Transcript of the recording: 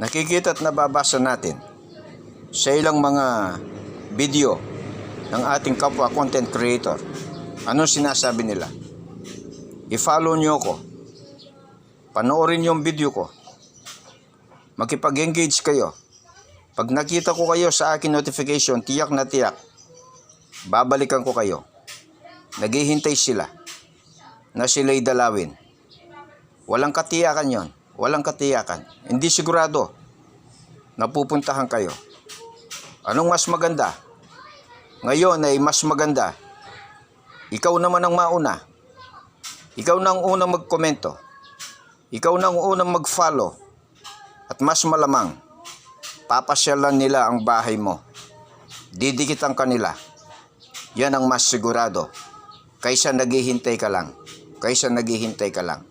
nakikita at nababasa natin sa ilang mga video ng ating kapwa content creator. Anong sinasabi nila? I-follow nyo ko. Panoorin yung video ko. Makipag-engage kayo. Pag nakita ko kayo sa akin notification, tiyak na tiyak, babalikan ko kayo. Naghihintay sila na sila'y dalawin. Walang katiyakan yon. Walang katiyakan. Hindi sigurado na pupuntahan kayo. Anong mas maganda? Ngayon ay mas maganda. Ikaw naman ang mauna. Ikaw na ang unang magkomento. Ikaw na ang unang mag-follow. At mas malamang, papasyalan nila ang bahay mo. Didikitan kanila. Yan ang mas sigurado. Kaysa naghihintay ka lang. Kaysa naghihintay ka lang.